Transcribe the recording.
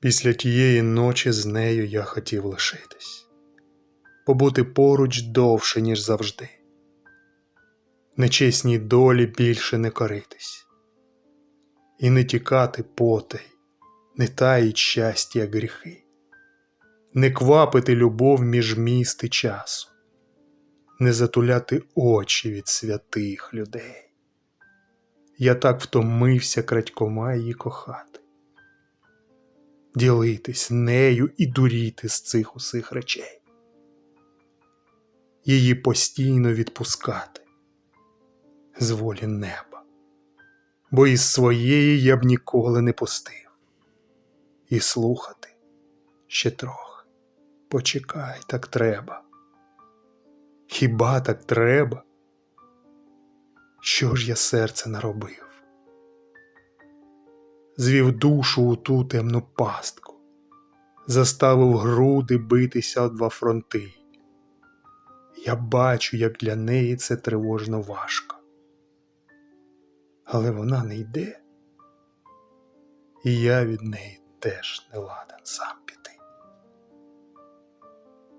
Після тієї ночі з нею я хотів лишитись, побути поруч довше, ніж завжди. Нечесній долі більше не коритись, і не тікати потай, не таїть щастя гріхи, не квапити любов між міст і часу, не затуляти очі від святих людей. Я так втомився крадькома її кохати, ділитись нею і дуріти з цих усіх речей, її постійно відпускати з волі неба, бо із своєї я б ніколи не пустив, і слухати ще трохи. Почекай, так треба. Хіба так треба? Що ж я серце наробив? Звів душу у ту темну пастку, заставив груди битися о два фронти. Я бачу, як для неї це тривожно важко. Але вона не йде, і я від неї теж не ладен сам піти.